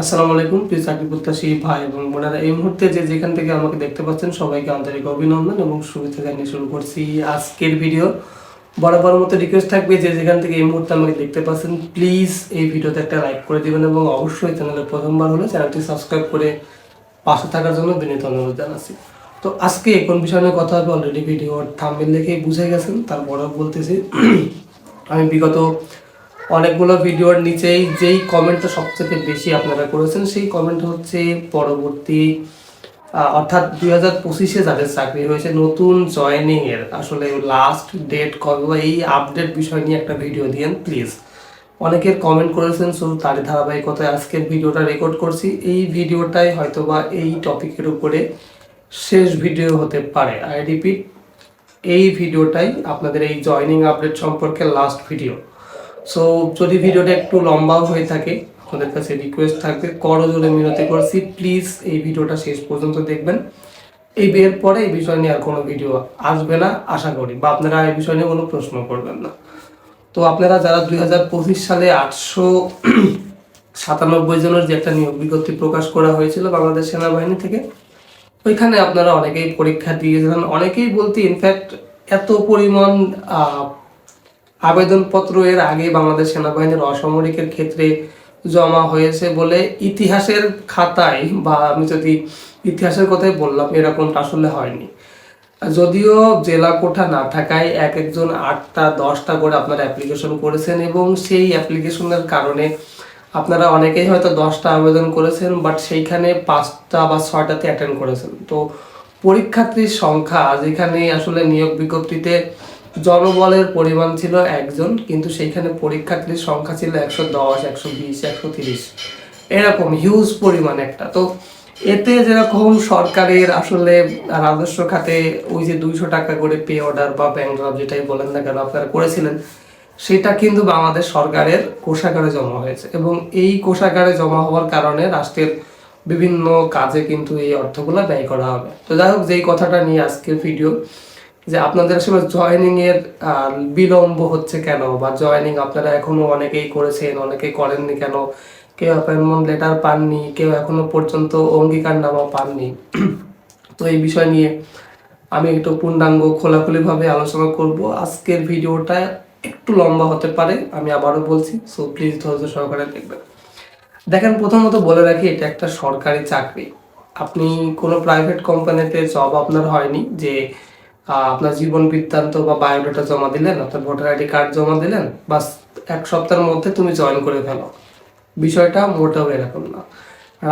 আসসালামু আলাইকুম, প্রিয় চাকরি প্রত্যাশী ভাই এবং বোনেরা। এই মুহূর্তে যে যেখান থেকে আমাকে দেখতে পাচ্ছেন, সবাইকে আন্তরিক অভিনন্দন এবং শুভেচ্ছা জানিয়ে শুরু করছি আজকের ভিডিও। বরাবর মতো রিকোয়েস্ট থাকবে যে যেখান থেকে এই মুহূর্তে আমাকে দেখতে পাচ্ছেন প্লিজ এই ভিডিওতে একটা লাইক করে দিবেন এবং অবশ্যই চ্যানেলে প্রথমবার হলে চ্যানেলটি সাবস্ক্রাইব করে পাশে থাকার জন্য বিনীত অনুরোধ জানাচ্ছি। তো আজকে কোন বিষয় নিয়ে কথা হবে? অলরেডি ভিডিওর থাম্বনেল দেখেই বুঝে গেছেন, তারপরেও বলতেছি। আমি বিগত অনেকগুলো ভিডিওর নিচেই যেই কমেন্টটা সবচেয়ে বেশি আপনারা করেছেন, সেই কমেন্ট হচ্ছে পরবর্তী অর্থাৎ দুই হাজার পঁচিশে যাদের চাকরি হয়েছে নতুন জয়েনিং এর আসলে লাস্ট ডেট কবে বা এই আপডেট বিষয় নিয়ে একটা ভিডিও দিয়েন প্লিজ অনেকের কমেন্ট করেছেন শুধু তারই ধারাবাহিকতায় আজকের ভিডিওটা রেকর্ড করছি। এই ভিডিওটাই হয়তোবা এই টপিকের উপরে শেষ ভিডিও হতে পারে। আই রিপিট এই ভিডিওটাই আপনাদের এই জয়নিং আপডেট সম্পর্কে লাস্ট ভিডিও সো যদি ভিডিওটা একটু লম্বাও হয়ে থাকে আপনাদের কাছে রিকোয়েস্ট থাকবে করজোরে মিনতি করছি প্লিজ এই ভিডিওটা শেষ পর্যন্ত দেখবেন। এই বিয়ের পরে এই বিষয় নিয়ে আর কোনো ভিডিও আসবে না, আশা করি। বা আপনারা এই বিষয় নিয়ে কোনো প্রশ্ন করবেন না। তো আপনারা যারা দুই হাজার পঁচিশ সালে আটশো সাতানব্বই জনের যে একটা নিয়োগ বিজ্ঞপ্তি প্রকাশ করা হয়েছিল বাংলাদেশ সেনাবাহিনী থেকে, ওইখানে আপনারা অনেকেই পরীক্ষা দিয়েছিলেন। অনেকেই বলতে ইনফ্যাক্ট এত পরিমাণ আবেদনপত্র এর আগে বাংলাদেশ সেনাবাহিনীর অসামরিকের ক্ষেত্রে জমা হয়েছে বলে ইতিহাসের খাতায়, বা আমি যদি ইতিহাসের কথাই বললাম, এরকমটা আসলে হয়নি। যদিও জেলা কোঠা না থাকায় এক একজন আটটা, দশটা করে আপনারা অ্যাপ্লিকেশন করেছেন এবং সেই অ্যাপ্লিকেশনের কারণে আপনারা অনেকেই হয়তো দশটা আবেদন করেছেন বাট সেইখানে পাঁচটা বা ছয়টাতে অ্যাটেন্ড করেছেন। তো পরীক্ষার্থীর সংখ্যা, যেখানে আসলে নিয়োগ বিজ্ঞপ্তিতে জনবলের পরিমাণ ছিল একজন, কিন্তু সেইখানে পরীক্ষার্থীর সংখ্যা ছিল একশো দশ, একশো বিশ, একশো তিরিশ। এরকম হিউজ পরিমাণ একটা। তো এতে যেরকম সরকারের আসলে রাজস্ব খাতে ওই যে দুইশো টাকা করে পে অর্ডার বা ব্যাংক ড্রাফট যেটাই বলেন না কেন আপনারা করেছিলেন, সেটা কিন্তু বাংলাদেশ সরকারের কোষাগারে জমা হয়েছে। এবং এই কোষাগারে জমা হওয়ার কারণে রাষ্ট্রের বিভিন্ন কাজে কিন্তু এই অর্থগুলো ব্যয় করা হবে। তো যাই হোক, যেই কথাটা নিয়ে আজকের ভিডিও যে আপনাদের আসলে জয়েনিং এর বিলম্ব হচ্ছে কেন? বা জয়েনিং আপনারা এখনও অনেকেই করেছেন, অনেকেই করেননি কেন? কেউ অ্যাপয়েন্টমেন্ট লেটার পাননি, কেউ এখনও পর্যন্ত অঙ্গীকার অঙ্গীকারনামা পাননি। তো এই বিষয় নিয়ে আমি একটু পূর্ণাঙ্গ, খোলাখুলিভাবে আলোচনা করব। আজকের ভিডিওটা একটু লম্বা হতে পারে, আমি আবারও বলছি সো প্লিজ ধৈর্য সহকারে দেখবেন। দেখেন, প্রথমত বলে রাখি, এটা একটা সরকারি চাকরি। আপনি কোনো প্রাইভেট কোম্পানিতে জব আপনার হয়নি, যে আপনার জীবন বৃত্তান্ত বা বায়োডাটা জমা দিলেন অর্থাৎ ভোটার আইডি কার্ড জমা দিলেন, বাস এক সপ্তাহের মধ্যে তুমি জয়েন করে ফেলো। বিষয়টা মোটেও এরকম না।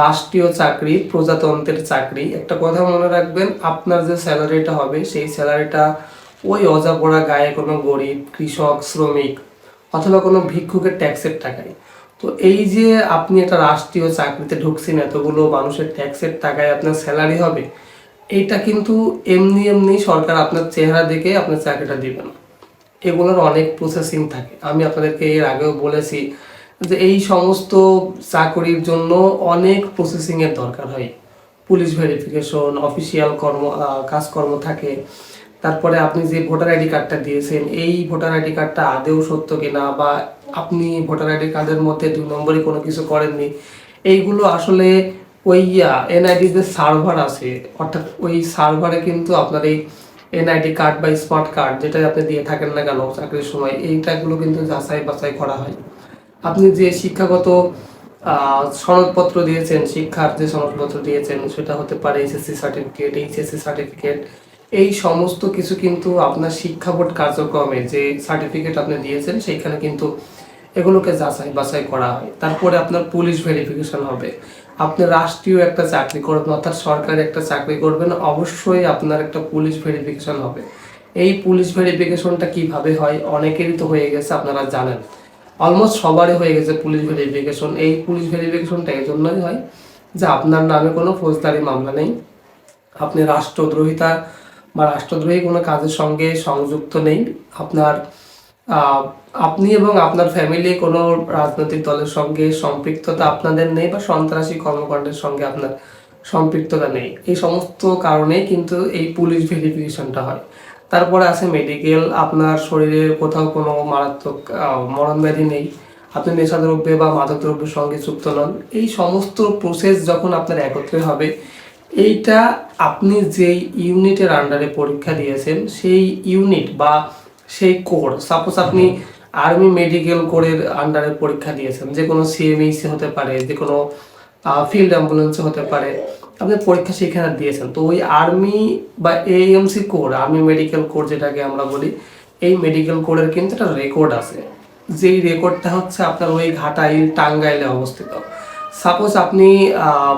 রাষ্ট্রীয় চাকরি, প্রজাতন্ত্রের চাকরি, একটা কথা মনে রাখবেন, আপনার যে স্যালারিটা হবে, সেই স্যালারিটা ওই অজাপড়া গায়ে কোনো গরিব, কৃষক, শ্রমিক অথবা কোনো ভিক্ষুকের ট্যাক্সের টাকায়। তো এই যে আপনি একটা রাষ্ট্রীয় চাকরিতে ঢুকছেন, এতগুলো মানুষের ট্যাক্সের টাকায় আপনার স্যালারি হবে এইটা কিন্তু এমনি এমনি সরকার আপনার চেহারা দেখে আপনার চাকরিটা দিবে না। এগুলোর অনেক প্রসেসিং থাকে। আমি আপনাদেরকে এর আগেও বলেছি যে এই সমস্ত চাকরির জন্য অনেক প্রসেসিংয়ের দরকার হয়। পুলিশ ভেরিফিকেশন অফিসিয়াল কর্ম কাজকর্ম থাকে। তারপরে আপনি যে ভোটার আইডি কার্ডটা দিয়েছেন, এই ভোটার আইডি কার্ডটা আদেও সত্য কিনা বা আপনি ভোটার আইডি কার্ডের মধ্যে দুই নম্বরে কোনো কিছু করেননি, এইগুলো আসলে ওই এনআইডি যে সার্ভার আছে, অর্থাৎ ওই সার্ভারে কিন্তু আপনার এই এনআইডি কার্ড বা স্মার্ট কার্ড যেটা আপনি দিয়ে থাকেন না কেন চাকরির সময়, এইটাগুলো কিন্তু যাচাই বাছাই করা হয়। আপনি যে শিক্ষাগত সনদপত্র দিয়েছেন, শিক্ষার যে সনদপত্র দিয়েছেন, সেটা হতে পারে এসএসসি সার্টিফিকেট এইচএসসি সার্টিফিকেট এই সমস্ত কিছু কিন্তু আপনার শিক্ষা বোর্ড কার্যক্রমে যে সার্টিফিকেট আপনি দিয়েছেন, সেইখানে কিন্তু এগুলোকে যাচাই বাছাই করা হয়। তারপরে আপনার পুলিশ ভেরিফিকেশন হবে। আপনি রাষ্ট্রীয় একটা চাকরি করবেন, অর্থাৎ সরকারি একটা চাকরি করবেন, অবশ্যই আপনার একটা পুলিশ ভেরিফিকেশন হবে। এই পুলিশ ভেরিফিকেশনটা কীভাবে হয়? অনেকেরই তো হয়ে গেছে, আপনারা জানেন। অলমোস্ট সবারই হয়ে গেছে পুলিশ ভেরিফিকেশন এই পুলিশ ভেরিফিকেশনটা এই জন্যই হয় যে আপনার নামে কোনো ফৌজদারি মামলা নেই। আপনি রাষ্ট্রদ্রোহিতা বা রাষ্ট্রদ্রোহী কোনো কাজের সঙ্গে সংযুক্ত নেই। আপনার আপনি এবং আপনার ফ্যামিলি কোনো রাজনৈতিক দলের সঙ্গে সম্পৃক্ততা আপনাদের নেই বা সন্ত্রাসী কর্মকাণ্ডের সঙ্গে আপনার সম্পৃক্ততা নেই। এই সমস্ত কারণেই কিন্তু এই পুলিশ ভেরিফিকেশনটা হয়। তারপরে আছে মেডিকেল আপনার শরীরে কোথাও কোনো মারাত্মক আহ, মরণ ব্যাধি নেই। আপনি নেশাদ্রব্যে বা মাদকদ্রব্যের সঙ্গে যুক্ত নন। এই সমস্ত প্রসেস যখন আপনার একত্রে হবে এইটা আপনি যেই ইউনিটের আন্ডারে পরীক্ষা দিয়েছেন সেই ইউনিট বা সেই কোর সাপোজ আপনি আর্মি মেডিকেল কোরের আন্ডারে পরীক্ষা দিয়েছেন যে কোনো সিএমইসি হতে পারে যে কোনো ফিল্ড অ্যাম্বুলেন্সে হতে পারে আপনি পরীক্ষা সেখানে দিয়েছেন। তো ওই আর্মি বা AMC corps army medical corps যেটাকে আমরা বলি এই মেডিকেল কোরের কিন্তু একটা রেকর্ড আছে। যেই রেকর্ডটা হচ্ছে আপনার ওই ঘাটাইল টাঙ্গাইলে অবস্থিত। সাপোজ আপনি আহ,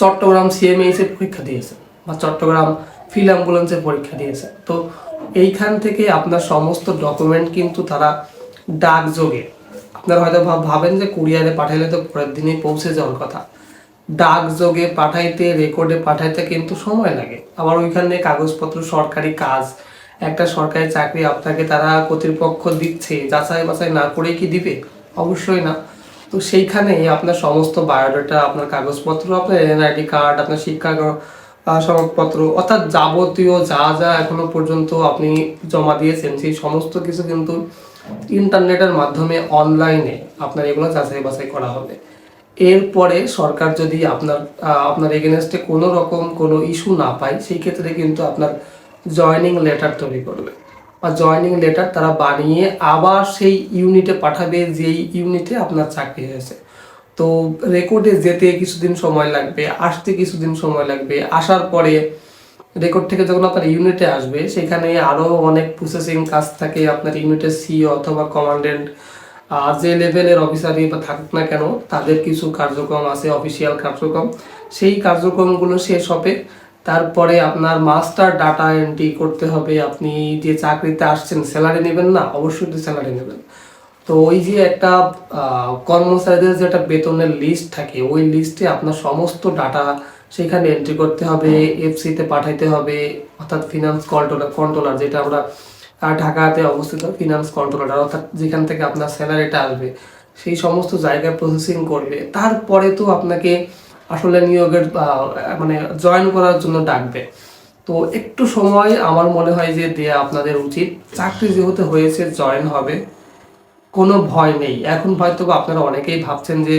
চট্টগ্রাম সিএমএইচ এর পরীক্ষা দিয়েছেন বা চট্টগ্রাম ফিল অ্যাম্বুলেন্সের পরীক্ষা দিয়েছেন। তো এইখান থেকে আপনার সমস্ত ডকুমেন্ট কিন্তু তারা ডাকযোগে। আপনারা হয়তো ভাব- ভাবেন যে কুরিয়ারে পাঠাইলে তো পরের দিনেই পৌঁছে যাওয়ার কথা। ডাকযোগে পাঠাইতে রেকর্ডে পাঠাইতে কিন্তু সময় লাগে। আবার ওইখানে কাগজপত্র, সরকারি কাজ, একটা সরকারি চাকরি আপনাকে তারা কর্তৃপক্ষ দিচ্ছে, যাচাই বাছাই না করে কি দিবে? অবশ্যই না। তো সেইখানে আপনার সমস্ত বায়োডাটা আপনার কাগজপত্র, আপনার এনআইডি কার্ড আপনার শিক্ষা সনদপত্র। অর্থাৎ যাবতীয় যা যা এখনও পর্যন্ত আপনি জমা দিয়েছেন, সেই সমস্ত কিছু কিন্তু ইন্টারনেটের মাধ্যমে অনলাইনে আপনার এগুলো যাচাই বাছাই করা হবে। এরপরে সরকার যদি আপনার আপনার এগেনস্টে কোনো রকম কোনো ইস্যু না পায়, সেই ক্ষেত্রে কিন্তু আপনার জয়নিং লেটার তৈরি করবে। বা জয়নিং লেটার তারা বানিয়ে আবার সেই ইউনিটে পাঠাবে যেই ইউনিটে আপনার চাকরি হয়েছে। তো রেকর্ডে যেতে কিছুদিন সময় লাগবে, আসতে কিছুদিন সময় লাগবে, আসার পরে রেকর্ড থেকে যখন আপনার ইউনিটে আসবে, সেখানে আরও অনেক প্রসেসিং কাজ থাকে আপনার ইউনিটের সিও অথবা কমান্ডেন্ট যে লেভেলের অফিসারই বা থাকুক না কেন, তাদের কিছু কার্যক্রম আছে অফিসিয়াল কার্যক্রম। সেই কার্যক্রমগুলো শেষ হবে। তারপরে আপনার মাস্টার ডাটা এন্ট্রি করতে হবে। আপনি যে চাকরিতে আসছেন স্যালারি নেবেন না, অবশ্যই স্যালারি নেবেন। তো ওই যে একটা কর্মচারীদের যে একটা বেতনের লিস্ট থাকে, ওই লিস্টে আপনার সমস্ত ডাটা সেখানে এন্ট্রি করতে হবে এফসিতে পাঠাইতে হবে, অর্থাৎ ফিনান্স কন্ট্রোলার কন্ট্রোলার যেটা আমরা ঢাকাতে অবস্থিত ফিনান্স কন্ট্রোলার অর্থাৎ যেখান থেকে আপনার স্যালারিটা আসবে, সেই সমস্ত জায়গায় প্রসেসিং করবে, তারপরে তো আপনাকে আসলে নিয়োগের মানে জয়েন করার জন্য ডাকবে। তো একটু সময় আমার মনে হয় যে দেয়া আপনাদের উচিত। চাকরি যেহেতু হয়েছে জয়েন হবে। কোনো ভয় নেই। এখন হয়তো আপনারা অনেকেই ভাবছেন যে,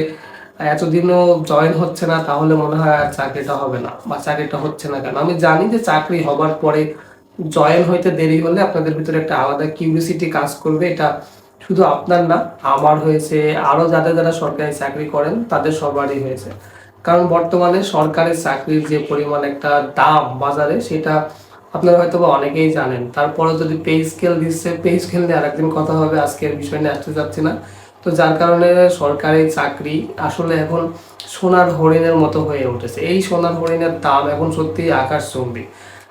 এতদিনও জয়েন হচ্ছে না, তাহলে মনে হয় আর চাকরিটা হবে না বা চাকরিটা হচ্ছে না কেন? আমি জানি যে চাকরি হবার পরে জয়েন হইতে দেরি হলে আপনাদের ভিতরে একটা আলাদা কিউরিসিটি কাজ করবে। এটা শুধু আপনার না, আমার হয়েছে আরও যাদের যারা সরকারি চাকরি করেন, তাদের সবারই হয়েছে। কারণ বর্তমানে সরকারি চাকরির যে পরিমাণ একটা দাম বাজারে, সেটা আপনারা হয়তো বা অনেকেই জানেন। তারপরে যদি পে স্কেল দিচ্ছে পে স্কেল নিয়ে আরেকদিন কথা হবে, আজকের বিষয় নিয়ে আসতে যাচ্ছি না। তো যার কারণে সরকারি চাকরি আসলে এখন সোনার হরিণের মতো হয়ে উঠেছে। এই সোনার হরিণের দাম এখন সত্যি আকাশ চম্বি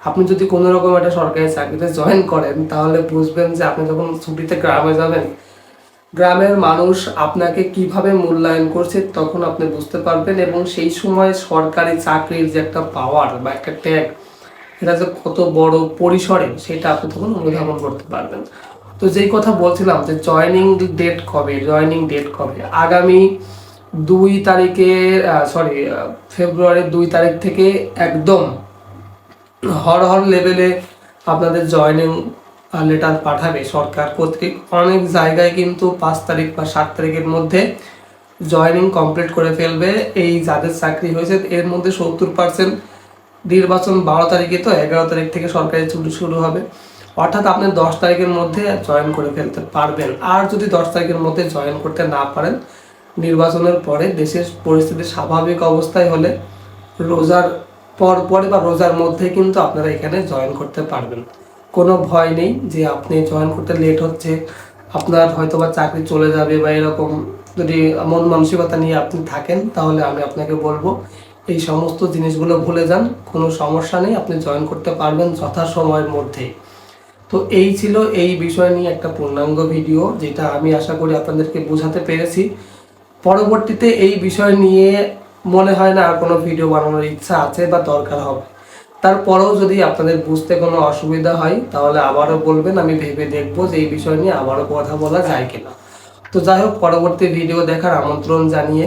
আপনি যদি কোনো রকম একটা সরকারি চাকরিতে জয়েন করেন, তাহলে বুঝবেন যে আপনি যখন ছুটিতে গ্রামে যাবেন, গ্রামের মানুষ আপনাকে কীভাবে মূল্যায়ন করছে তখন আপনি বুঝতে পারবেন এবং সেই সময় সরকারি চাকরির যে একটা পাওয়ার বা একটা ট্যাগ এটা যে কত বড় পরিসরে সেটা আপনি তখন অনুধাবন করতে পারবেন। তো যেই কথা বলছিলাম যে জয়নিং ডেট কবে জয়নিং ডেট কবে? আগামী দুই তারিখে সরি ফেব্রুয়ারির দুই তারিখ থেকে একদম হর হর লেভেলে আপনাদের জয়নিং লেটার পাঠাবে সরকার কর্তৃক। অনেক জায়গায় কিন্তু পাঁচ তারিখ বা সাত তারিখের মধ্যে জয়নিং কমপ্লিট করে ফেলবে। এই যাদের চাকরি হয়েছে, এর মধ্যে সত্তর পার্সেন্ট নির্বাচন বারো তারিখে তো এগারো তারিখ থেকে সরকারি ছুটি শুরু হবে। অর্থাৎ আপনি দশ তারিখের মধ্যে জয়েন করে ফেলতে পারবেন। আর যদি দশ তারিখের মধ্যে জয়েন করতে না পারেন, নির্বাচনের পরে দেশের পরিস্থিতি স্বাভাবিক অবস্থায় হলে রোজার পর পরে বা রোজার মধ্যে কিন্তু আপনারা এখানে জয়েন করতে পারবেন। কোনো ভয় নেই যে আপনি জয়েন করতে লেট হচ্ছে, আপনার হয়তো বা চাকরি চলে যাবে বা এরকম যদি মন মানসিকতা নিয়ে আপনি থাকেন, তাহলে আমি আপনাকে বলব এই সমস্ত জিনিসগুলো ভুলে যান, কোনো সমস্যা নেই, আপনি জয়েন করতে পারবেন যথাসময়ের মধ্যেই তো এই ছিল এই বিষয় নিয়ে একটা পূর্ণাঙ্গ ভিডিও যেটা আমি আশা করি আপনাদেরকে বোঝাতে পেরেছি। পরবর্তীতে এই বিষয় নিয়ে মনে হয় না আর কোনো ভিডিও বানানোর ইচ্ছা আছে বা দরকার হবে। তারপরেও যদি আপনাদের বুঝতে কোনো অসুবিধা হয়, তাহলে আবারও বলবেন, আমি ভেবে দেখব যে এই বিষয় নিয়ে আবারও কথা বলা যায় কিনা। তো যাই হোক, পরবর্তী ভিডিও দেখার আমন্ত্রণ জানিয়ে